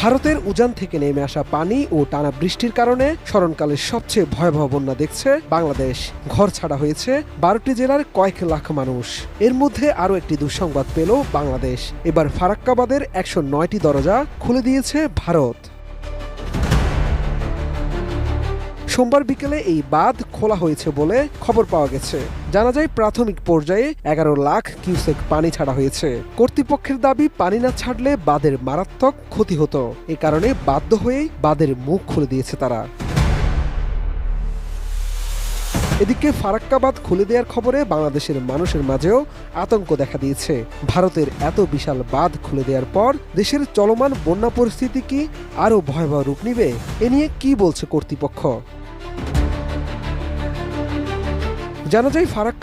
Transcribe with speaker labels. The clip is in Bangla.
Speaker 1: ভারতের উজান থেকে নেমে আসা পানি ও টানা বৃষ্টির কারণে স্মরণকালের সবচেয়ে ভয়াবহ বন্যা দেখছে বাংলাদেশ। ঘর ছাড়া হয়েছে বারোটি জেলার কয়েক লাখ মানুষ। এর মধ্যে আরও একটি দুঃসংবাদ পেল বাংলাদেশ। এবার ফারাক্কাবাদের একশো নয়টি দরজা খুলে দিয়েছে ভারত। সোমবার বিকেলে এই বাঁধ খোলা হয়েছে বলে খবর পাওয়া গেছে। জানা যায়, প্রাথমিক পর্যায়ে এগারো লাখ কিউসেক পানি ছাড়া হয়েছে। কর্তৃপক্ষের দাবি, পানি না ছাড়লে বাঁধের মারাত্মক ক্ষতি হতো। এ কারণে বাধ্য হয়েই বাঁধের মুখ খুলে দিয়েছে তারা। এদিকে ফারাক্কাবাদ খুলে দেওয়ার খবরে বাংলাদেশের মানুষের মাঝেও আতঙ্ক দেখা দিয়েছে। ভারতের এত বিশাল বাঁধ খুলে দেওয়ার পর দেশের চলমান বন্যা পরিস্থিতি কি আরও ভয়াবহ রূপ নিবে? এ নিয়ে কি বলছে কর্তৃপক্ষ? জানা যায় ফারাক্কা